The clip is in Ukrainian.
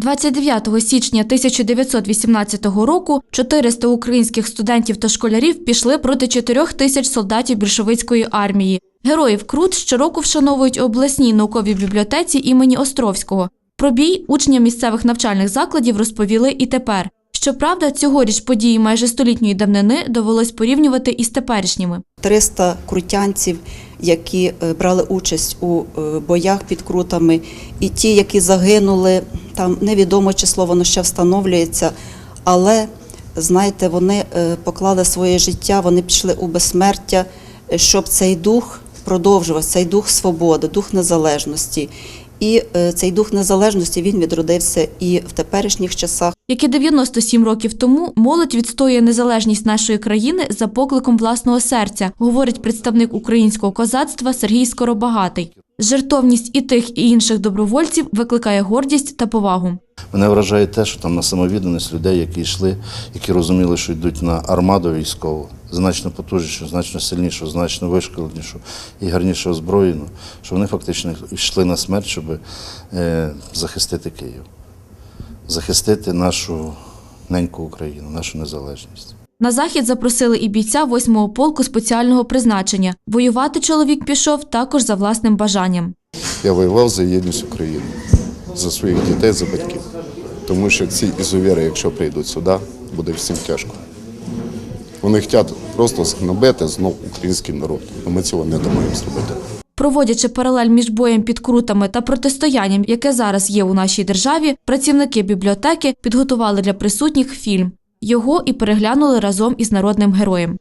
29 січня 1918 року 400 українських студентів та школярів пішли проти 4 тисяч солдатів більшовицької армії. Героїв Крут щороку вшановують у обласній науковій бібліотеці імені Островського. Про бій учням місцевих навчальних закладів розповіли і тепер. Щоправда, цьогоріч події майже столітньої давнини довелось порівнювати із теперішніми. 300 крутянців, які е, брали участь у е, боях під крутами, і ті, які загинули, там невідомо число, воно ще встановлюється, але знаєте, вони е, поклали своє життя, вони пішли у безсмертя, щоб цей дух продовжувався, цей дух свободи, дух незалежності. І цей дух незалежності він відродився і в теперішніх часах. Як і 97 років тому, молодь відстоює незалежність нашої країни за покликом власного серця, говорить представник українського козацтва Сергій Скоробагатий. Жертовність і тих, і інших добровольців викликає гордість та повагу. Мене вражає те, що там на самовідданість людей, які йшли, які розуміли, що йдуть на армаду військову, значно потужнішу, значно сильнішу, значно вишколенішу і гарніше озброєну, що вони фактично йшли на смерть, щоб е, захистити Київ, захистити нашу неньку Україну, нашу незалежність. На захід запросили і бійця 8-го полку спеціального призначення. Воювати чоловік пішов також за власним бажанням. Я воював за єдність України, за своїх дітей, за батьків. Тому що ці ізовіри, якщо прийдуть сюди, буде всім тяжко. Вони хочуть просто згнобити знов український народ. Ми цього не дамо їм зробити. Проводячи паралель між боєм під крутами та протистоянням, яке зараз є у нашій державі, працівники бібліотеки підготували для присутніх фільм. Його і переглянули разом із народним героєм.